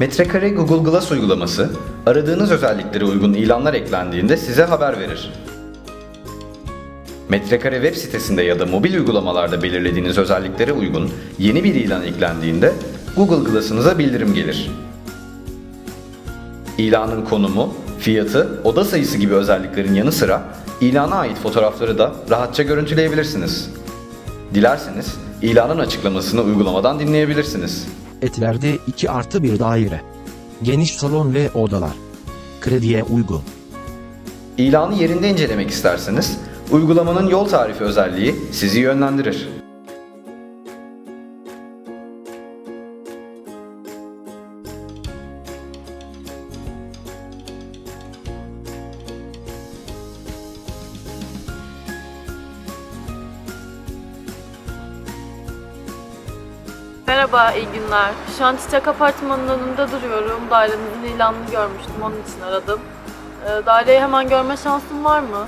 Metrekare Google Glass uygulaması, aradığınız özelliklere uygun ilanlar eklendiğinde size haber verir. Metrekare web sitesinde ya da mobil uygulamalarda belirlediğiniz özelliklere uygun yeni bir ilan eklendiğinde Google Glass'ınıza bildirim gelir. İlanın konumu, fiyatı, oda sayısı gibi özelliklerin yanı sıra ilana ait fotoğrafları da rahatça görüntüleyebilirsiniz. Dilerseniz ilanın açıklamasını uygulamadan dinleyebilirsiniz. Etlerde 2 artı bir daire. Geniş salon ve odalar. Krediye uygun. İlanı yerinde incelemek isterseniz uygulamanın yol tarifi özelliği sizi yönlendirir. Merhaba, iyi günler. Şu an Çiçek Apartmanı'nın önünde duruyorum. Dairemizin ilanını görmüştüm, onun için aradım. Ee, daireyi hemen görme şansım var mı?